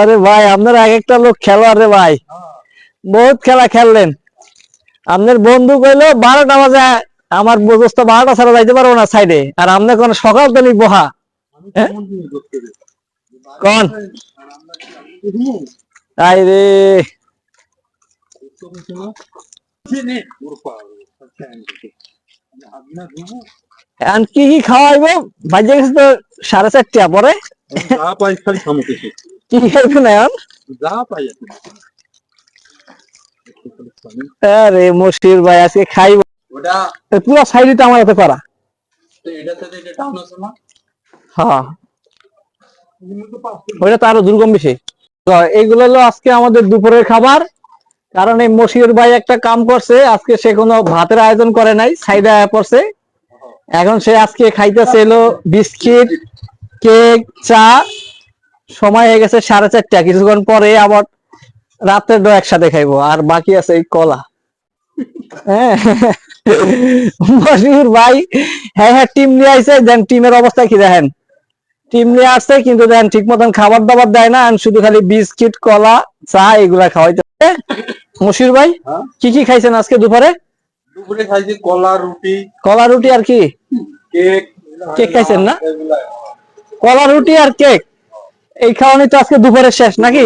আরে ভাই, আপনার এক একটা লোক খেলোয়াড় রে ভাই। বহুত খেলা খেললেন। আপনার বন্ধু কইলো, বারোটা বাজে, আমার বুঝতে বারোটা ছাড়া যাইতে পারব না সাইডে। আর আপনার কোন সকাল তো বহা হ্যাঁ? কোন? তাই রে। কি কি খাওয়াইবো? বাজে গেছে তো সাড়ে চারটা, পরে? কি এখন? যা পাই আরে মশির ভাই আজকে খাইব। ওটা পুরো সাইডে আমার এত করা তো এটা থেকে এটা টাউন আছে না? হ্যাঁ। ওইটা তো আরও দুর্গম বেশি। এইগুলো হলো আজকে আমাদের দুপুরের খাবার। কারণ এই মশির ভাই একটা কাম করছে আজকে সে কোনো ভাতের আয়োজন করে নাই সাইডে আয়া পড়ছে। এখন সে আজকে খাইতেছে এলো বিস্কিট কেক চা সময় হয়ে গেছে সাড়ে চারটা। কিছুক্ষণ পরে আবার রাতের ডো একসাথে খাইবো। আর বাকি আছে এই কলা। হ্যাঁ। মশিউর ভাই হ্যাঁ হ্যাঁ টিম নিয়ে আইছে। দেন টিমের অবস্থা কি দেখেন? টিম নিয়ে আসছে কিন্তু দেখেন ঠিক মতন খাবার দাবার দেয় না। শুধু খালি বিস্কিট কলা চা এগুলা খাওয়াইতে মশির ভাই হ্যাঁ? কি কি খাইছেন আজকে দুপুরে? দুপুরে খাইছি কলা রুটি। কলা রুটি আর কি? কেক। কেক খাইছেন না? কলা রুটি আর কেক? এই খাওয়ানি তো আজকে দুপুরে শেষ নাকি?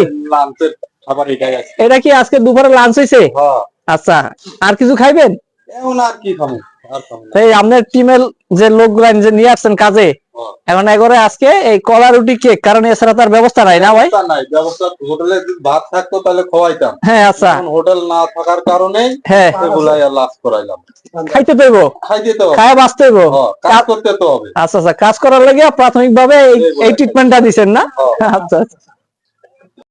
এটা কি আজকে দুপুরে লাঞ্চ হয়েছে হ্যাঁ। আচ্ছা আর কিছু খাইবেন? এখন আর কি না। এই আপনার টিমের যে লোকগুলা যে নিয়ে আসছেন কাজে। এখন এগরে আজকে এই কলা রুটি কেক কারণ এছাড়া তার ব্যবস্থা নাই না ভাই? নাই ব্যবস্থা হোটেলে ভাত থাকতো তাহলে খাওয়াইতাম হ্যাঁ আচ্ছা। হোটেল না থাকার কারণে হ্যাঁ। এগুলাই লাভ করাইলাম খাইতে দেব খাইতে তো খায় বাঁচতে হ্যাঁ, কাজ করতে তো হবে। আচ্ছা আচ্ছা কাজ করার লাগে প্রাথমিক ভাবে এই। ট্রিটমেন্টটা দিছেন না। আচ্ছা আচ্ছা।